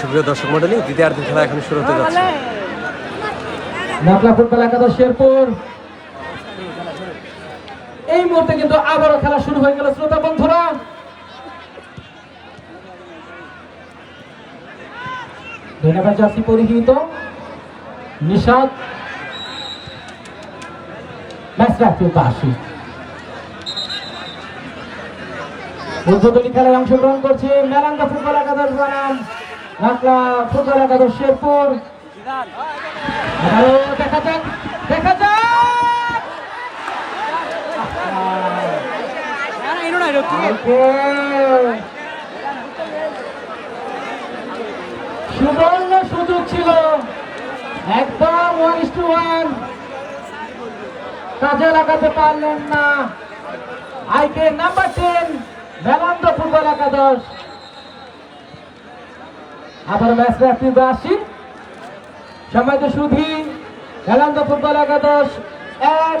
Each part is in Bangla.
সুপ্রিয় দর্শক মন্ডলী দ্বিতীয়ার্ধের খেলা এখন শুরু হতে যাচ্ছে। নাকলা ফুটবল একাদশ শেরপুর। এই মুহূর্তে কিন্তু আবারও খেলা শুরু হয়ে গেল, শ্রোতা বন্ধুরা। ধন্যবাদ জার্সি পরিহিত। নিষাদ ম্যাচ রাখতে আসি উদ্বোধনী খেলায় অংশগ্রহণ করছে মেলাঙ্গা ফুটবল একাদশ বনাম নাকলা ফুটবল একাদশ শেরপুর। দেখা যাক দেখা যাক! সুবর্ণ সুযোগ ছিল। একদম ওয়ান ইস টু ওয়ান কাজে লাগাতে পারলেন না। আইকে নাম্বার টেন বেলান্দ ফুটবল একাদশ। আবার ম্যাচ রাখতে আসি। সময় তো সুধি বেলান্দ ফুটবল একাদশ এক,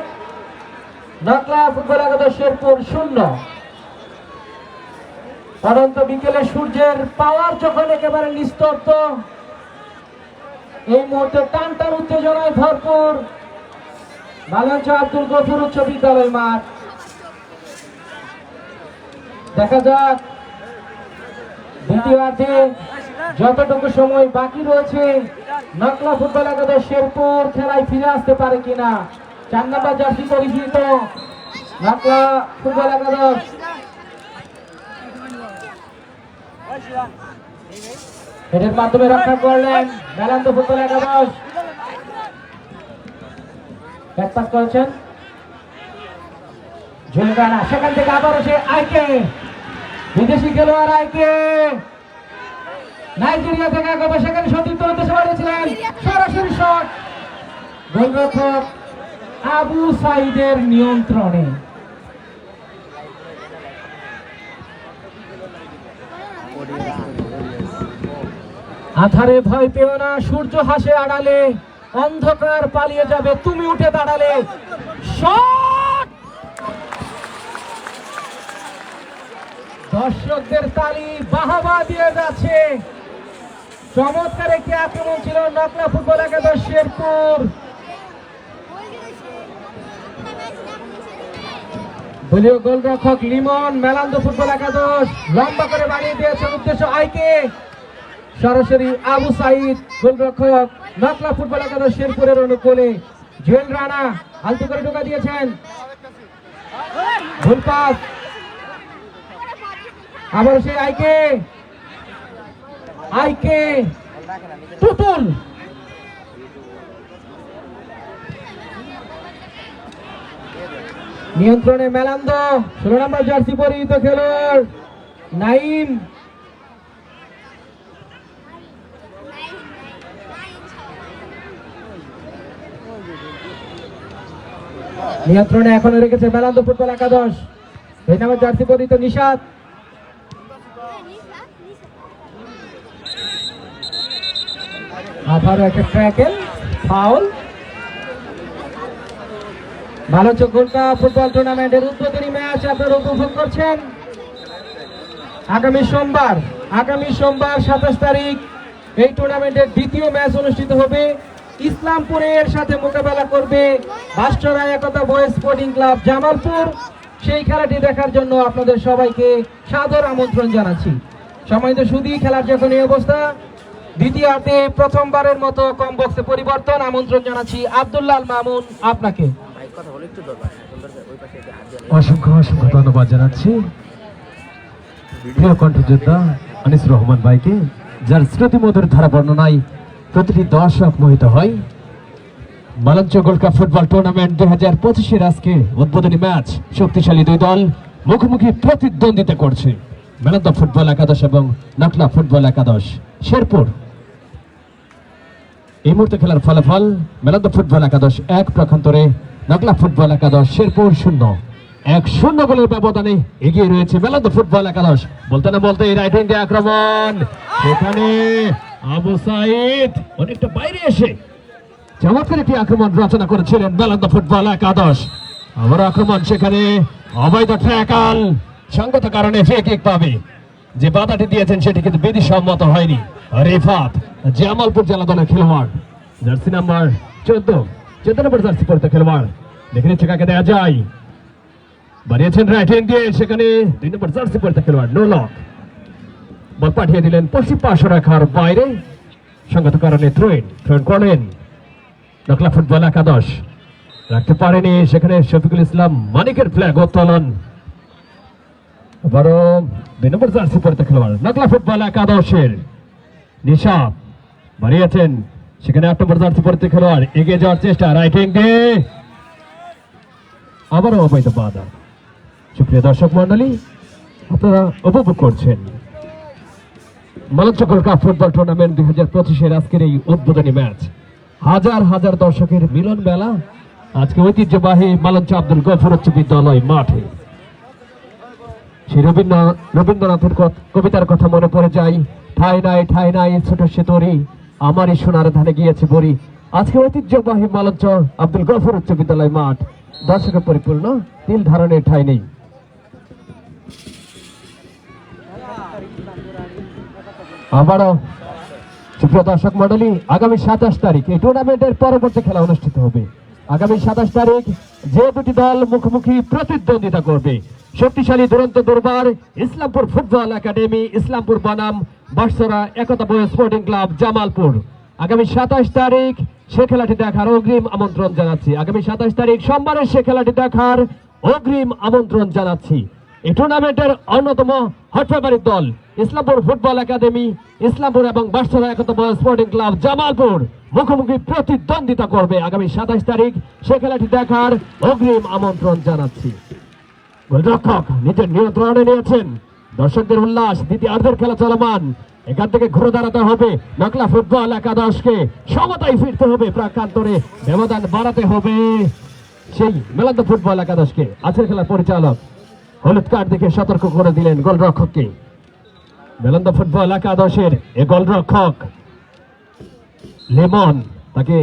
নকলা ফুটবল একাদশ শেরপুর শূন্য। পরন্ত বিকেলে সূর্যের পাওয়ার যখন একেবারে নিস্তব্ধ, এই মুহূর্তে টান টান উত্তেজনায় ভরপুর বালাঞ্চ আব্দুল গফুর উচ্চ বিদ্যালয় মাঠ। দেখা যাক দ্বিতীয়ার্ধে যতটুকু সময় বাকি রয়েছে, নকলা ফুটবল একাদশ শেরপুর খেলায় ফিরে আসতে পারে কিনা? চার জার্সি পরিচিত নকলা ফুটবল একাদশ। এটার মাধ্যমে রক্ষা করলেন মেলান্ত ফুটবল একাদশ। ব্যাক পাস করেছেন। জুলগানা সেখান থেকে আবারও সে আইকে। বিদেশি খেলোয়াড় আইকে। নাইজেরিয়া থেকে একবার সেখানে সতীর্থ সরাসরি শট। গোলরক্ষক আবু সাইদের নিয়ন্ত্রণে। আধারে ভয় পেও না, সূর্য হাসে আড়ালে। অন্ধকার পালিয়ে যাবে, তুমি উঠে দাঁড়ালে। দর্শকদের তালি বাহাবা দিয়ে যাচ্ছে। চমৎকার একটি আক্রমণ ছিল নকলা ফুটবল একাদশ শেরপুর। গোলরক্ষক লিমন, মেলান্দ ফুটবল একাদশ লম্বা করে বাড়িয়ে দিয়েছেন উদ্দেশ্য আইকে। সরাসরি আবু সাইদ, গোলরক্ষক নকলা ফুটবল একাদশ শেরপুরের অনুকূলে। জুয়েল রানা, আলতু করে ঢোকা দিয়েছেন। আবার সেই আইকে। আইকে। টুটুল নিয়ন্ত্রণে মেলান্দ, ষোলো নম্বর জার্সি পরিহিত খেলোয়াড়, নাইম। নিয়ন্ত্রণে এখনও রেখেছে মেলান্দ ফুটবল একাদশ। এই নামে জার্সি পরিহিত নিষাদ। আবারও একটা ট্র্যাকেল, ফাউল। ভালো চোখা ফুটবল টুর্নামেন্টের উদ্বোধনী ম্যাচ আপনারা উপভোগ করছেন। আগামী সোমবার আগামী সোমবার সাতাশ তারিখ এই টুর্নামেন্টের দ্বিতীয় ম্যাচ অনুষ্ঠিত হবে। ইসলামপুরের সাথে মোকাবেলা করবে ভাস্করা Ekta boys sporting club Jamalpur. সেই খেলাটি দেখার জন্য আপনাদের সবাইকে সাদর আমন্ত্রণ জানাচ্ছি। সময়ত শুধু খেলার যখন এই অবস্থা দ্বিতীয়ার্ধে প্রথমবারের মতো কম বক্সে পরিবর্তন। আমন্ত্রণ জানাচ্ছি আব্দুল্লাল মামুন আপনাকে। অসংখ্য অসংখ্য ধন্যবাদ জানাচ্ছি। প্রিয় কণ্ঠযোদ্ধা আনিস রহমান ভাইকে, যার স্মৃতিমধুর ধারা বর্ণনায় প্রতিটি দর্শক মোহিত হয়। Malancha gold cup football tournament দুই হাজার পঁচিশের আজকে উদ্বোধনী ম্যাচ। শক্তিশালী দুই দল মুখোমুখি প্রতিদ্বন্দ্বিতা করছে। মেলান্ত ফুটবল একাদশ এবং নকলা ফুটবল একাদশ শেরপুর। এই মুহূর্তে খেলার ফলাফল মেলান্ত ফুটবল একাদশ এক প্রখান্তরে নকলা ফুটবল একাদশ শেরপুর শূন্য। এক শূন্য গোলের ব্যবধানে এগিয়ে রয়েছে মেলান্ত ফুটবল একাদশ বলতে না বলতে রাইট উইঙ্গে আক্রমণ। সেখানে আবু সাইদ অনেকটা বাইরে এসে চমৎকার একটি আক্রমণ রচনা করেছিলেন মেলান্ত ফুটবল একাদশ। আবার আক্রমণ সেখানে অবৈধ ট্র্যাকাল। সঙ্গত কারণে ফ্রি কিক পাবে। যে বাধাটি দিয়েছেন সেটি কিন্তু বিধি সম্মত হয়নি জামালপুর জেলা দলের খেলোয়াড়। জার্সি নাম্বার চোদ্দ চোদ্দ নম্বর জার্সি পড়তে খেলোয়াড়। দেখে নিচ্ছে কাকে দেওয়া যায়। বাড়িয়েছেন রাইট হ্যান্ড দিয়ে সেখানে দুই নম্বর জার্সি পড়তে খেলোয়াড় নো লক বল পাঠিয়ে দিলেন পশ্চিম পাশ রাখার বাইরে। সঙ্গত কারণে থ্রোইন থ্রোইন করলেন। নকলা ফুটবল একাদশ রাখতে পারেনি সেখানে শফিকুল ইসলাম মানিকের ফ্ল্যাগ উত্তোলন আবারও দুই নম্বর জার্সি পড়তে খেলোয়াড়, নকলা ফুটবল একাদশের নিশাব বাড়িয়েছেন সেখানে আট নম্বর জার্সি পড়তে খেলোয়াড় এগিয়ে যাওয়ার চেষ্টা রাইটিং দিয়ে। আবারও অবৈধ বাধা। সুপ্রিয় দর্শক মন্ডলী আপনারা উপভোগ করছেন। মালঞ্চকর কাপ ফুটবল টুর্নামেন্ট দুই হাজার পঁচিশের আজকের এই উদ্বোধনী ম্যাচ হাজার হাজার দর্শকের মিলন মেলা, আজকে ঐতিহ্যবাহী মালঞ্চ আব্দুল গফর উচ্চ বিদ্যালয় মাঠে। সেই রবীন্দ্র রবীন্দ্রনাথের কবিতার কথা মনে পড়ে যায়, ঠাই নাই ঠাই নাই, ছোট সে তরি, আমারই সোনার ধানে গিয়েছে বড়ি। আজকে ঐতিহ্যবাহী মালঞ্চ আব্দুল গফর উচ্চ বিদ্যালয় মাঠ দর্শকে পরিপূর্ণ, তিল ধারণের ঠাই নেই। আবারও সুপ্রিয় দর্শক মন্ডলী আগামী সাতাশ তারিখ এই টুর্নামেন্টের পরবর্তী খেলা অনুষ্ঠিত হবে। আগামী সাতাশ তারিখ যে দুটি দল মুখোমুখি প্রতিদ্বন্দ্বিতা করবে, শক্তিশালী দুরন্ত দরবার, ইসলামপুর ফুটবল একাডেমি, ইসলামপুর বনাম বাসরা একতা স্পোর্টিং ক্লাব, জামালপুর। আগামী সাতাশ তারিখ সে খেলাটি দেখার অগ্রিম আমন্ত্রণ জানাচ্ছি। আগামী সাতাশ তারিখ সোমবারে সে খেলাটি দেখার অগ্রিম আমন্ত্রণ জানাচ্ছি। এই টুর্নামেন্টের অন্যতম হটফেভারিট দল ইসলামপুর ফুটবল একাডেমি, ইসলামপুর এবং বার্সেলা একতম স্পোর্টিং ক্লাব জামালপুর মুখোমুখি প্রতিদ্বন্দ্বিতা করবে আগামী সাতাশ তারিখ। সে খেলাটি দেখার অগ্রিম আমন্ত্রণ জানাচ্ছি। গোলরক্ষক নিজের নিয়ন্ত্রণে নিয়েছেন। দর্শকদের উল্লাস, দ্বিতীয়ার্ধের খেলা চলমান। এখান থেকে ঘুরে দাঁড়াতে হবে। নকলা ফুটবল একাদশকে সমতায় ফিরতে হবে প্রাকান্তরে ব্যবধান বাড়াতে হবে সেই মেলান্ত ফুটবল একাদশকে। আজকের খেলার পরিচালক হলুদ কার্ড দেখে সতর্ক করে দিলেন গোলরক্ষককে। মেলান্ত ফুটবল একাদশের এ গোলরক্ষক লেমন, তাকে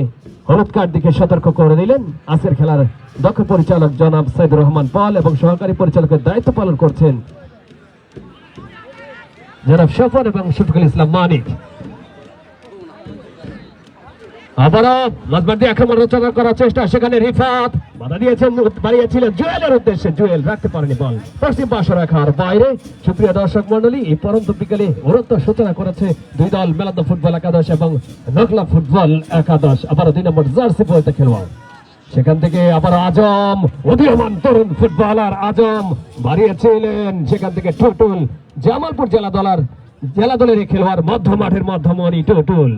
হলুদ কার্ড দেখে সতর্ক করে দিলেন। আজকের খেলার দক্ষ পরিচালক জনাব সাইদুর রহমান পল এবং সহকারী পরিচালকের দায়িত্ব পালন করছেন জনাব সফর এবং শফিকুল ইসলাম মানিক। আবারও দিয়ে আক্রমণ রচনা করার চেষ্টা, সেখানে রিফাত। বাধা দিয়েছেন, বাড়িয়েছিলেন জুয়েলের উদ্দেশ্যে। জুয়েল রাখতে পারেনি বল। পশ্চিম পাশ রাখার বাইরে। সুপ্রিয় দর্শক মন্ডলী এই পরন্ত বিকেলে ওরত্ব সূচনা করেছে দুই দল মেলাদ ফুটবল একাদশ এবং নকলা ফুটবল একাদশ। আবার দুই নম্বর জার্সি বলতে খেলোয়াড়। সেখান থেকে আবার আজম, উদীয়মান তরুণ ফুটবলার আজম বাড়িয়েছিলেন। সেখান থেকে টুটুল, জামালপুর জেলা দলার, জেলা দলের খেলোয়াড় মধ্য মাঠের মধ্যমণি টুটুল।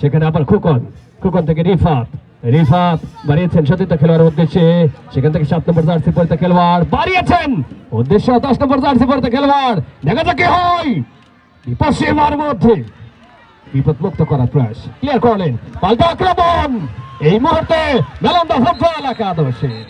সেখানে আবার খুকন খুকন থেকে রিফাত রিফাত বাড়িয়েছেন সতীর্থ উদ্দেশ্যে। সেখান থেকে সাত নম্বর জার্সি পড়তে খেলোয়াড় বাড়িয়েছেন। উদ্দেশ্য দশ নম্বর জার্সি পড়তে খেলোয়াড়। দেখা যাক হয়। বিপদ সীমার মধ্যে। বিপদ মুক্ত করার প্রয়াস। ক্লিয়ার করলেন। পাল্টা আক্রমণ। এই মুহূর্তে মেলন্দা ফুটবল একাদশে।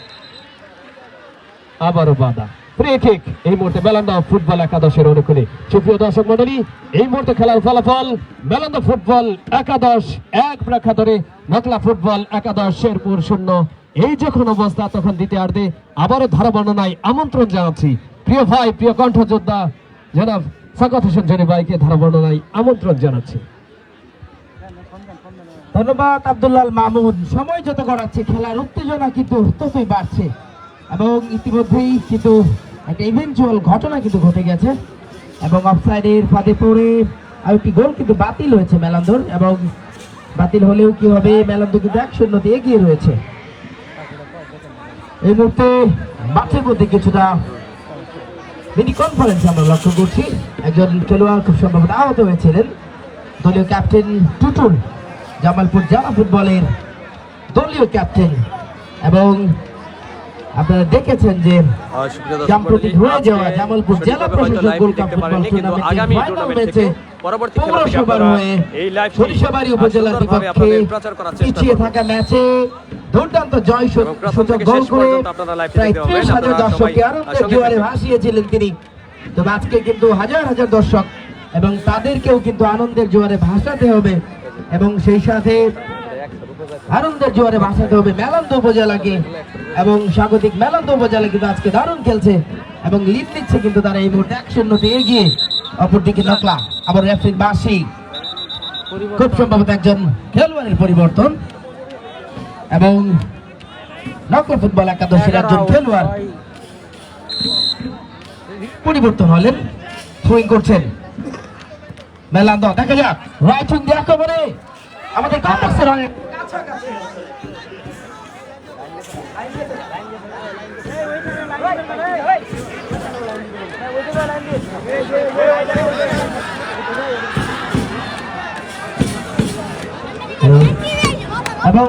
আবারও বাধা। ফ্রি কিক এই মুহূর্তে মেলান্দা ফুটবল একাদশের অনুকূলে। সুপ্রিয় দর্শক মন্ডলী এই মুহূর্তে খেলার ফলাফল মেলান্দা ফুটবল একাদশ এক প্রেক্ষাধরে নকলা ফুটবল একাদশ শেরপুর শূন্য। এই যখন অবস্থা, তখন দ্বিতীয়ার্ধে আবারও ধারা বর্ণনায় আমন্ত্রণ জানাচ্ছি। প্রিয় ভাই, প্রিয় কণ্ঠযোদ্ধা, জনাব সাকাত হোসেন জনি ভাইকে ধারা বর্ণনায় আমন্ত্রণ জানাচ্ছি। ধন্যবাদ আব্দুল্লাল মামুন। সময় যত গড়াচ্ছে, খেলার উত্তেজনা কিন্তু ততই বাড়ছে। এবং ইতিমধ্যেই কিন্তু একটা ইভেন্চুয়াল ঘটনা কিন্তু ঘটে গেছে। এবং অফসাইডের ফাঁদে পড়ে আরেকটি গোল কিন্তু বাতিল হয়েছে মেলান্দর। এবং বাতিল হলেও কি হবে মেলান্দর কিন্তু এক শূন্যতে এগিয়ে রয়েছে। এই মুহূর্তে মাঠের মধ্যে কিছুটা মিনি কনফারেন্স আমরা লক্ষ্য করছি। একজন খেলোয়াড় খুব সম্ভবত আহত হয়েছিলেন। দলীয় ক্যাপ্টেন টুটুল জামালপুর জেলা ফুটবলের দলীয় ক্যাপ্টেন। এবং আপনারা দেখেছেন যে সাম্প্রতিক হয়ে যাওয়া জামালপুর জেলা প্রশাসক live গোল্ড দেখতে কাপ ফুটবল পারেননি, কিন্তু আগামী টুর্নামেন্টের ফাইনাল টুর্নামেন্ট ম্যাচে পরবর্তী পৌরসভার হয়ে সরিষাবাড়ি উপজেলার বিপক্ষে আপনাদের প্রচার করার চেষ্টা পিছিয়ে থাকা ম্যাচে দুর্দান্ত জয় সূচক গোল করে পর্যন্ত আপনারা live টি প্রায় ত্রিশ হাজার দর্শককে আনন্দের জোয়ারে ভাসিয়েছিলেন তিনি। তো আজকে কিন্তু হাজার হাজার দর্শক এবং তাদেরকেও কিন্তু আনন্দের জোয়ারে ভাসাতে হবে এবং সেই সাথে আনন্দের জোয়ারে ভাসাতে হবে মেলান্দ উপজেলাকে এবং স্বাগতিক মেলান্দ উপজেলা কিন্তু আজকে দারুণ খেলছে এবং লিড নিচ্ছে কিন্তু তারা এই মুহূর্তে এক শূন্যতে এগিয়ে। অপরদিকে নকলা আবার রেফারি বাসি খুব সম্ভবত একজন খেলোয়াড়ের পরিবর্তন। এবং নকলা ফুটবল একাদশের একজন খেলোয়াড় পরিবর্তন হলেন থ্রোয়িং করছেন। মেলান্দ দেখা যাক। রাইট দিয়ে একেবারে আমাদের কমার্সের অনেক এবং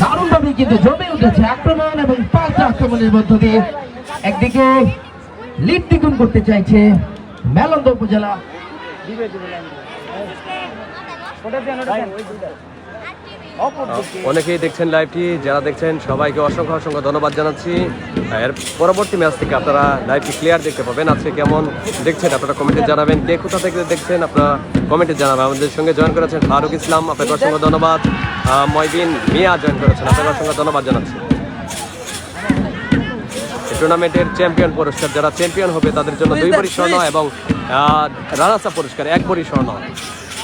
দারুণভাবে কিন্তু জমে উঠেছে আক্রমণ এবং পাল্টা আক্রমণের মধ্য দিয়ে। একদিকে লিড দ্বিগুণ করতে চাইছে মেলন্দ উপজেলা। অনেকেই দেখছেন লাইভটি যারা দেখছেন সবাইকে অসংখ্য অসংখ্য ধন্যবাদ জানাচ্ছি। এর পরবর্তী ম্যাচ থেকে আপনারা লাইভটি ক্লিয়ার দেখতে পাবেন। আজকে কেমন দেখছেন আপনারা কমেন্টে জানাবেন। কে কোথা থেকে দেখছেন আপনারা কমেন্টে জানাবেন। আমাদের সঙ্গে জয়েন করেছেন ফারুক ইসলাম আপনাকে অসংখ্য ধন্যবাদ। ময়দিন মিয়া জয়েন করেছেন আপনাকে অসংখ্য ধন্যবাদ জানাচ্ছি। টুর্নামেন্টের চ্যাম্পিয়ন পুরস্কার যারা চ্যাম্পিয়ন হবে তাদের জন্য দুই ভরি স্বর্ণ এবং রানাসা পুরস্কার এক ভরি স্বর্ণ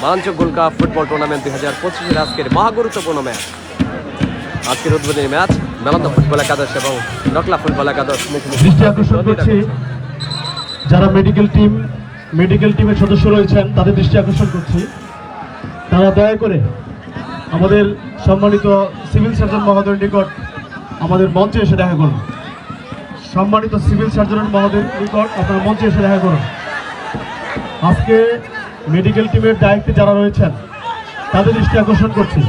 মাঞ্চ গোল্ড কাপ ফুটবল টুর্নামেন্ট দুই হাজার পঁচিশের আজকের মহাগুরুত্বপূর্ণ ম্যাচ। আজকের উদ্বোধনী ম্যাচ মেলান্ত ফুটবল একাদশ এবং নকলা ফুটবল একাদশ মুখোমুখি দৃষ্টি আকর্ষণ করছি। যারা মেডিকেল টিম মেডিকেল টিমের সদস্য রয়েছেন তাদের দৃষ্টি আকর্ষণ করছি। তারা দয়া করে আমাদের সম্মানিত সিভিল সার্জন মহোদয়ের নিকট আমাদের মঞ্চে এসে দেখা করুন। সম্মানিত সিভিল সার্জন মহোদয়ের নিকট আপনারা মঞ্চে এসে দেখা করুন। আজকে মেডিকেল টিমের দায়িত্বে যারা রয়েছেন, তাদের দৃষ্টি আকর্ষণ করছি।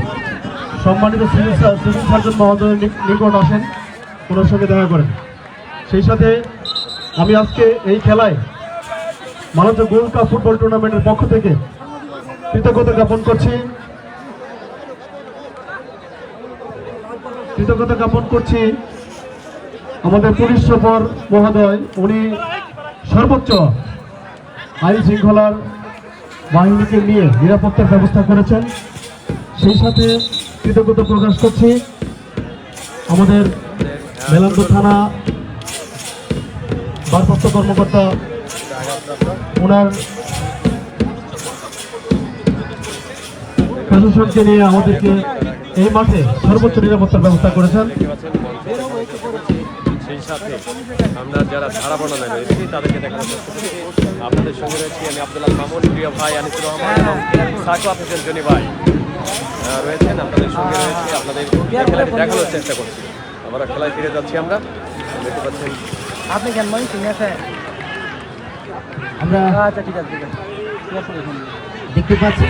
সম্মানিত সিভিল সার- সিভিল সার্জন মহোদয়ের নিকট আসেন, ওনার সঙ্গে দেখা করেন। সেই সাথে আমি আজকে এই খেলায় মানব গোল্ড কাপ ফুটবল টুর্নামেন্টের পক্ষ থেকে কৃতজ্ঞতা জ্ঞাপন করছি। কৃতজ্ঞতা জ্ঞাপন করছি আমাদের পুলিশ সুপার মহোদয়, উনি সর্বোচ্চ আইন শৃঙ্খলার বাহিনীকে নিয়ে নিরাপত্তার ব্যবস্থা করেছেন। সেই সাথে কৃতজ্ঞতা প্রকাশ করছি আমাদের মেলান্দ থানা ভারপ্রাপ্ত কর্মকর্তা ওনার প্রশাসনকে নিয়ে আমাদেরকে এই মাঠে সর্বোচ্চ নিরাপত্তার ব্যবস্থা করেছেন। সেই সাথে আমরা যারা ধারা বর্ণনা রয়েছি তাদেরকে দেখানোর চেষ্টা করছি। আপনাদের সঙ্গে রয়েছি আমি আব্দুল্লাহ মামুন প্রিয় ভাই আনিসুর রহমান এবং সাকুয়া হোসেন জনি ভাই। রয়েছেন আপনাদের সঙ্গে রয়েছে আপনাদের খেলাটি দেখানোর চেষ্টা করছি। আমরা খেলায় ফিরে যাচ্ছি আমরা। দেখতে পাচ্ছেন আপনি কেন মন ঠিক আছে। আমরা আচ্ছা ঠিক আছে দেখতে পাচ্ছি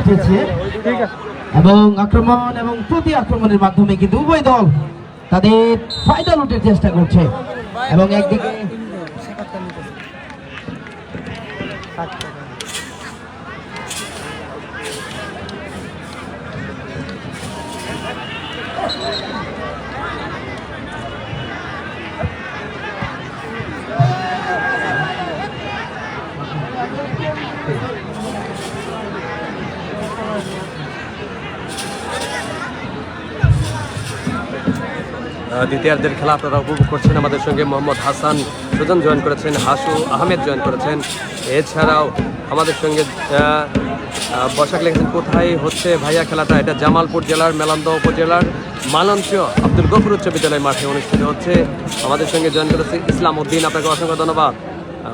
উঠেছে ঠিক আছে। এবং আক্রমণ এবং প্রতি আক্রমণের মাধ্যমে কিন্তু উভয় দল তাদের ফায়দা লুটের চেষ্টা করছে। এবং একদিকে দ্বিতীয়ার্ধের খেলা আপনারা উপভোগ করছেন। আমাদের সঙ্গে মোহাম্মদ হাসান সুজন জয়েন করেছেন, হাসু আহমেদ জয়েন করেছেন। এছাড়াও আমাদের সঙ্গে বসাক লেগেছেন কোথায় হচ্ছে ভাইয়া খেলাটা? এটা জামালপুর জেলার, মেলান্দ উপজেলার মালঞ্চ আব্দুল গফুর উচ্চ বিদ্যালয় মাঠে অনুষ্ঠিত হচ্ছে। আমাদের সঙ্গে জয়েন করেছে ইসলাম উদ্দিন আপনাকে অসংখ্য ধন্যবাদ।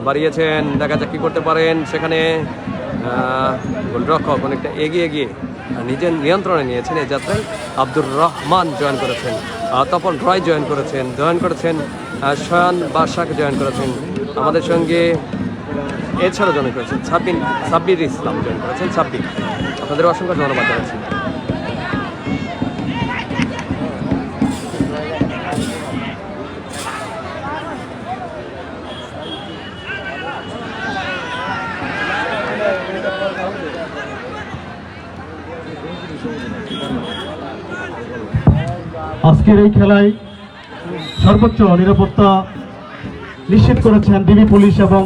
বাড়িয়েছেন, দেখা যাক কী করতে পারেন সেখানে। গোলরক্ষক অনেকটা এগিয়ে গিয়ে নিজের নিয়ন্ত্রণে নিয়েছেন এই যাত্রায়। আব্দুর রহমান জয়েন করেছেন। তপন রয় জয়েন করেছেন জয়েন করেছেন শয়ান বাসাক জয়েন করেছেন। আমাদের সঙ্গে এছাড়াও জয়েন করেছেন ছাব্বিন সাব্বির ইসলাম জয়েন করেছেন সাব্বির আপনাদের অসংখ্য ধন্যবাদ জানাচ্ছি। আজকের এই খেলায় সর্বোচ্চ নিরাপত্তা নিশ্চিত করেছেন ডিবি পুলিশ এবং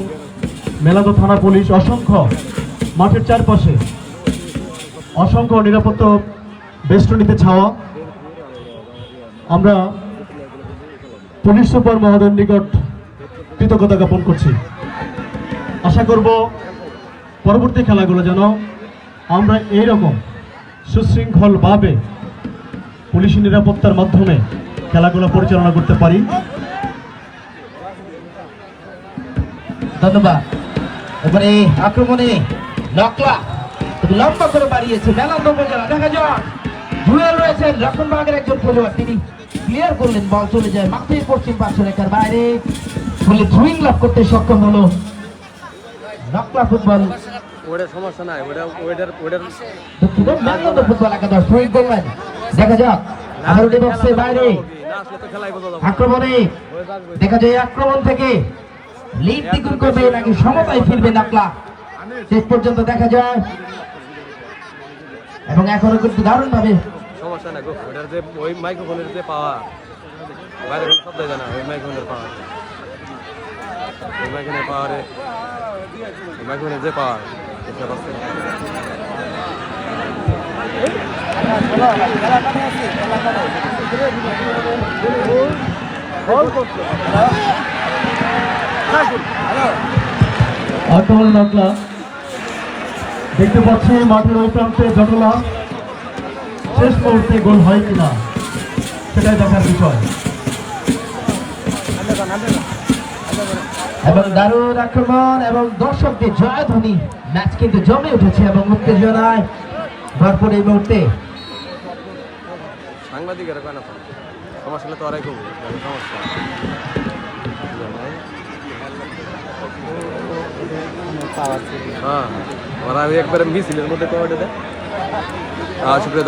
মেলাদো থানা পুলিশ। অসংখ্য মাঠের চারপাশে অসংখ্য নিরাপত্তা বেষ্টনীতে ছাওয়া। আমরা পুলিশ সুপার মহোদয়ের নিকট কৃতজ্ঞতা জ্ঞাপন করছি। আশা করব পরবর্তী খেলাগুলো যেন আমরা এইরকম সুশৃঙ্খলভাবে পুলিশি নিরাপত্তার মাধ্যমে খেলাগুলো পরিচালনা করতে পারি। ধন্যবাদ। এবারে আক্রমণে নকলা লম্বা করে বাড়িয়েছে মেলান্দ উপজেলা দেখা যাক। জুয়েল রয়েছেন রক্ষণবাগের একজন খেলোয়াড় তিনি ক্লিয়ার করলেন বল চলে যায় মাঠের পশ্চিম পার্শ্ব রেখার বাইরে। বলে থ্রুইং লাভ করতে সক্ষম হলো। নকলা ফুটবল। ওটার সমস্যা নাই ওটা ওইটার ওইটার দুঃখিত ফুটবল একাদশ থ্রুইং করলেন। দেখা যাক আবারও বক্সের বাইরে। না আক্রমণে, দেখা যায় আক্রমণ থেকে লিড দ্বিগুণ করবে, নাকি সমতায় ফিরবে নাকলা। শেষ পর্যন্ত দেখা যায়। এবং এখনও কিন্তু দারুণ ভাবে সমস্যা নাই ওটার যে, ওই মাইক্রোফোনের যে পাওয়া না পাওয়া যে পাওয়ার দেখতে পাচ্ছি মাঠের ওই প্রান্তে শেষ মুহূর্তে গোল হয় কিনা, সেটাই দেখার বিষয়। এবং দারুণ আক্রমণ, এবং দর্শকদের জয়ধ্বনি ম্যাচ কিন্তু জমে উঠেছে, এবং উত্তেজনায় ভরপুর এই মুহূর্তে। হ্যাঁ ওরা একবারে মধ্যে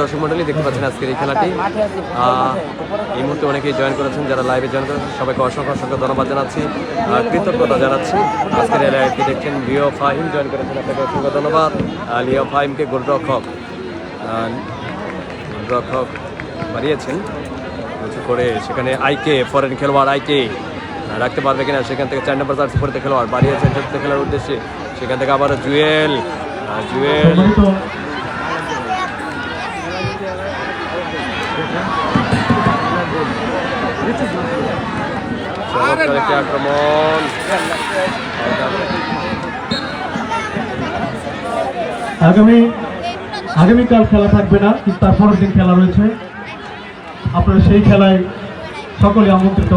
দর্শক মন্ডলী দেখতে পাচ্ছেন আজকের এই খেলাটি। এই মুহূর্তে অনেকেই জয়েন করেছেন, যারা লাইভে জয়েন করেছেন, সবাইকে অসংখ্য অসংখ্য ধন্যবাদ জানাচ্ছি। কৃতজ্ঞতা জানাচ্ছি। আজকের এই দেখছেন লিও ফাহিম জয়েন করেছেন। আপনাকে অসংখ্য ধন্যবাদ। লিও ফাহিমকে গোলরক্ষক। রক্ষক বাড়িয়েছেন উঁচু করে সেখানে আইকে ফরেন খেলোয়াড় আইকে রাখতে পারবে কিনা সেখান থেকে চার নম্বর জার্সি পরিতে খেলোয়াড় বাড়িয়েছেন চতুর্থ খেলার উদ্দেশ্যে। সেখান থেকে আবার জুয়েল জুয়েল। আক্রমণ। আগামী আগামীকাল খেলা থাকবে না কিন্তু তারপরের দিন খেলা রয়েছে। আপনারা সেই খেলায় সকলে আমন্ত্রিত।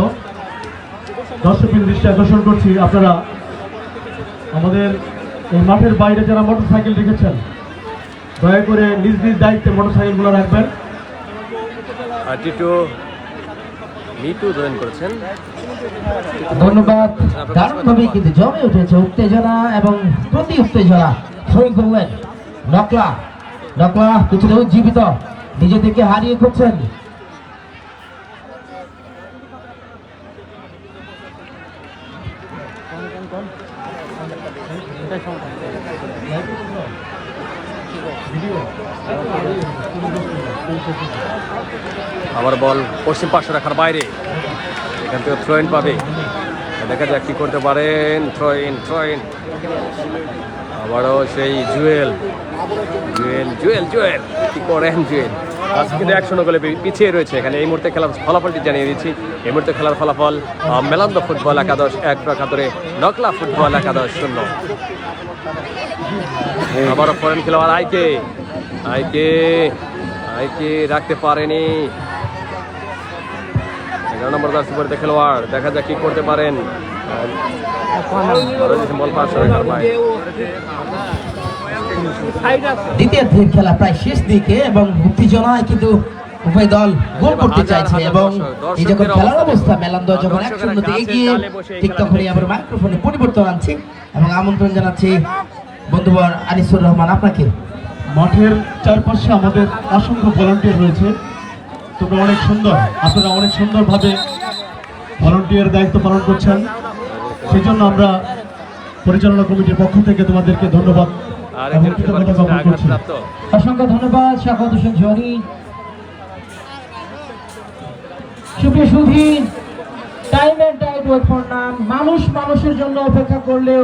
দর্শকের দৃষ্টি আকর্ষণ করছি আপনারা আমাদের এই মাঠের বাইরে যারা মোটরসাইকেল রেখেছেন দয়া করে নিজ নিজ দায়িত্বে মোটরসাইকেলগুলো রাখবেন। আর মিটু জয়েন করেছেন। ধন্যবাদ। দারুণ ভাবে কিন্তু জমে উঠেছে উত্তেজনা এবং প্রতি উত্তেজনা। করলেন নকলা। নকলা কিছুটা উজ্জীবিত নিজেদেরকে হারিয়ে খুঁজছেন। আবার বল পশ্চিম পাশে রাখার বাইরে। এখান থেকে থ্রোইন পাবে। দেখা যাক কি করতে পারেন। থ্রোইন থ্রোইন আবারও সেই জুয়েল। জুয়েল জুয়েল জুয়েল। কি করেন, জুয়েল? আজকে একশো গোলে পিছিয়ে রয়েছে। এখানে এই মুহূর্তে খেলার ফলাফলটি জানিয়ে দিচ্ছি। এই মুহূর্তে খেলার ফলাফল মেলান্দ ফুটবল একাদশ এক একাদরে নকলা ফুটবল একাদশ শূন্য। আবারও ফরেন খেলোয়াড় আইকে আইকে আইকে রাখতে পারেনি। এগারো নম্বর জার্সি পরিতে খেলোয়াড়, দেখা যাক কি করতে পারেন। বল পাস দ্বিতীয়ার্ধের খেলা প্রায় শেষ দিকে এবং উত্তেজনায় কিন্তু উভয় দল গোল করতে চাইছে এবং এই যখন খেলার অবস্থা যখন এক শূন্যতে এগিয়ে ঠিক তখনই আবার মাইক্রোফোনে পরিবর্তন আনছি এবং আমন্ত্রণ জানাচ্ছি বন্ধুবর আনিসুর রহমান। আপনাকে মাঠের চারপাশে আমাদের অসংখ্য ভলান্টিয়ার রয়েছে। তোমরা অনেক সুন্দর আপনারা অনেক সুন্দরভাবে ভলান্টিয়ার দায়িত্ব পালন করছেন। সেই জন্য আমরা পরিচালনা কমিটির পক্ষ থেকে তোমাদেরকে ধন্যবাদ আর একজন খেলোয়াড় কিছুটা আঘাতপ্রাপ্ত। অসংখ্য ধন্যবাদ স্বাগত হোসেন জনি। সুপ্রিয় সুধী time and tide wait for none মানুষ মানুষের জন্য অপেক্ষা করলেও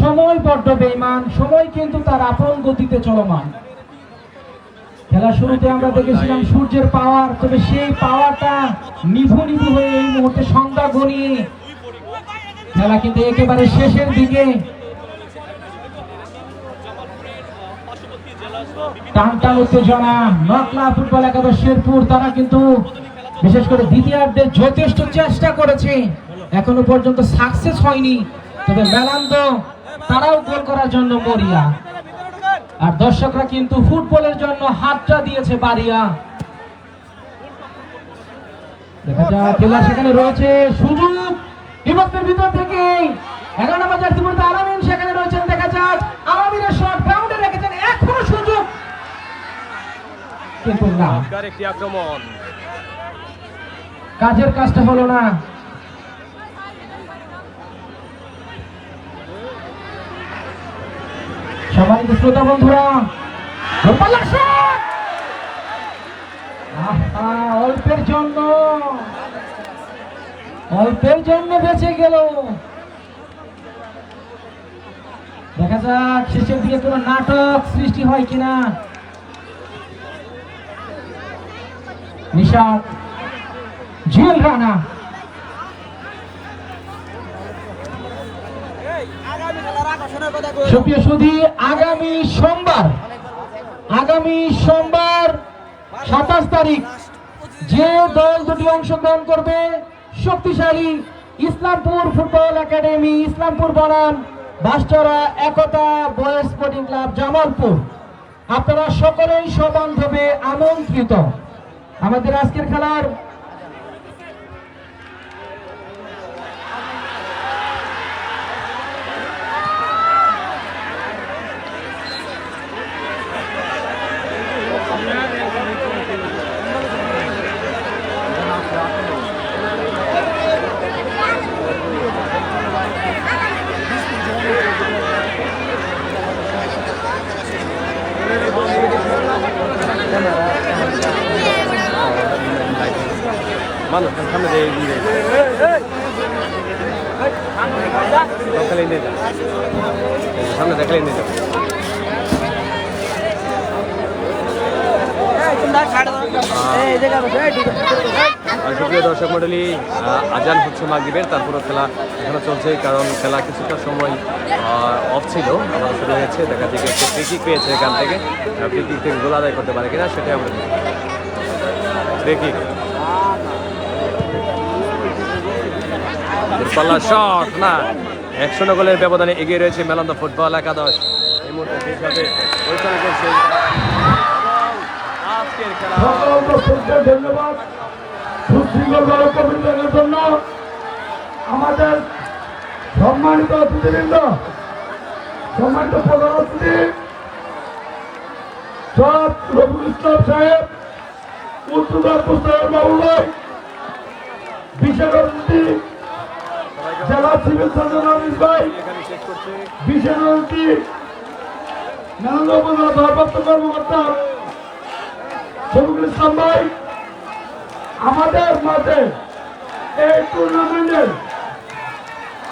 সময় বড্ড বেইমান সময় কিন্তু তার আপন গতিতে চলমান। খেলা শুরুতে আমরা দেখেছিলাম সূর্যের পাওয়ার তবে সেই পাওয়ারটা নিভু নিভু হয়ে এই মুহূর্তে সন্ধ্যা গনিয়ে খেলা কিন্তু একেবারে শেষের দিকে টান টান উত্তেজনা, নকলা ফুটবল একাদশ শেরপুর তারা কিন্তু বিশেষ করে দ্বিতীয়ার্ধে যথেষ্ট চেষ্টা করেছে। এখনও পর্যন্ত সাকসেস হয়নি। তবে মেলান্দ, তারাও গোল করার জন্য মরিয়া। আর দর্শকরা কিন্তু ফুটবলের জন্য হাতটা দিয়েছে বাড়িয়া খেলা সেখানে রয়েছে। সুযোগ বিপক্ষের ভিতর থেকে। এগারো নম্বর জার্সি পড়তে আলামিন সেখানে রয়েছেন। দেখা যাক, আলামিনের শট গ্রাউন্ডে রেখেছেন এখনও সুযোগ কিন্তু না। একটি আক্রমণ। কাজের কাজটা হলো না। সম্মানিত শ্রোতা বন্ধুরা অল্পের জন্য। অল্পের জন্য বেঁচে গেল। দেখা যাক শেষের দিকে কোনো নাটক সৃষ্টি হয় কিনা। নিশাদ জুয়েল রানা। সুপ্রিয় সুধী, আগামী সোমবার আগামী সোমবার সাতাশ তারিখ যে দল দুটি অংশগ্রহণ করবে, শক্তিশালী ইসলামপুর ফুটবল একাডেমি, ইসলামপুর বনাম বাস্টরা Ekta boys sporting club, Jamalpur. আপনারা সকলেই সবান্ধবে আমন্ত্রিত। আমাদের আজকের খেলার মানুষ সামনে দিয়ে এগিয়ে যায়। সকালে নিয়ে যাও। সামনে দেখলেই নিয়ে যাও। আর সুপ্রিয় দর্শক মন্ডলী আজান হচ্ছে মাগরিবের, তারপরও খেলা এখনও চলছে, কারণ খেলা কিছুটা সময় অফ ছিল, আবার শুরু হয়েছে। দেখা যায় একটু ফ্রি কিক পেয়েছে এখান থেকে ফ্রি কিক থেকে গোল আদায় করতে পারে কিনা, সেটাই আমরা ফ্রি কিক দূরপাল্লা শট, না একশো গোলের ব্যবধানে এগিয়ে রয়েছে মেলান্দ ফুটবল একাদশ। এই মুহূর্তে হবে পরিচালনা করছে ধন্যবাদ। সুশৃঙ্খলভাবে কমিটির জন্য আমাদের সম্মানিত অতিথিবৃন্দ, সম্মানিত প্রধান অতিথি সব রবুল ইসলাম সাহেব উত্তর পুস্তকের বাবুলাই বিশেষ অতিথি, জেলা সিভিল সার্জন অফিস ভাই, বিশেষ অতিথি ভারপ্রাপ্ত কর্মকর্তা শফিকুল ভাই আমাদের মাঝে এই টুর্নামেন্টের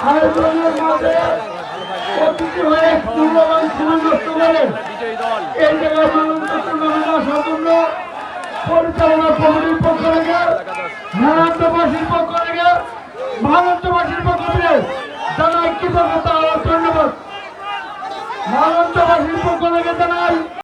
আয়োজনের মাঝে অতিথি হয়ে করে এই জায়গায় জন্য পরিচালনা কমিটির পক্ষ থেকে নারায়ণবাসীর পক্ষ থেকে পক্ষ থেকে জানাই কৃতজ্ঞতা ধন্যবাদ। পক্ষ থেকে জানাই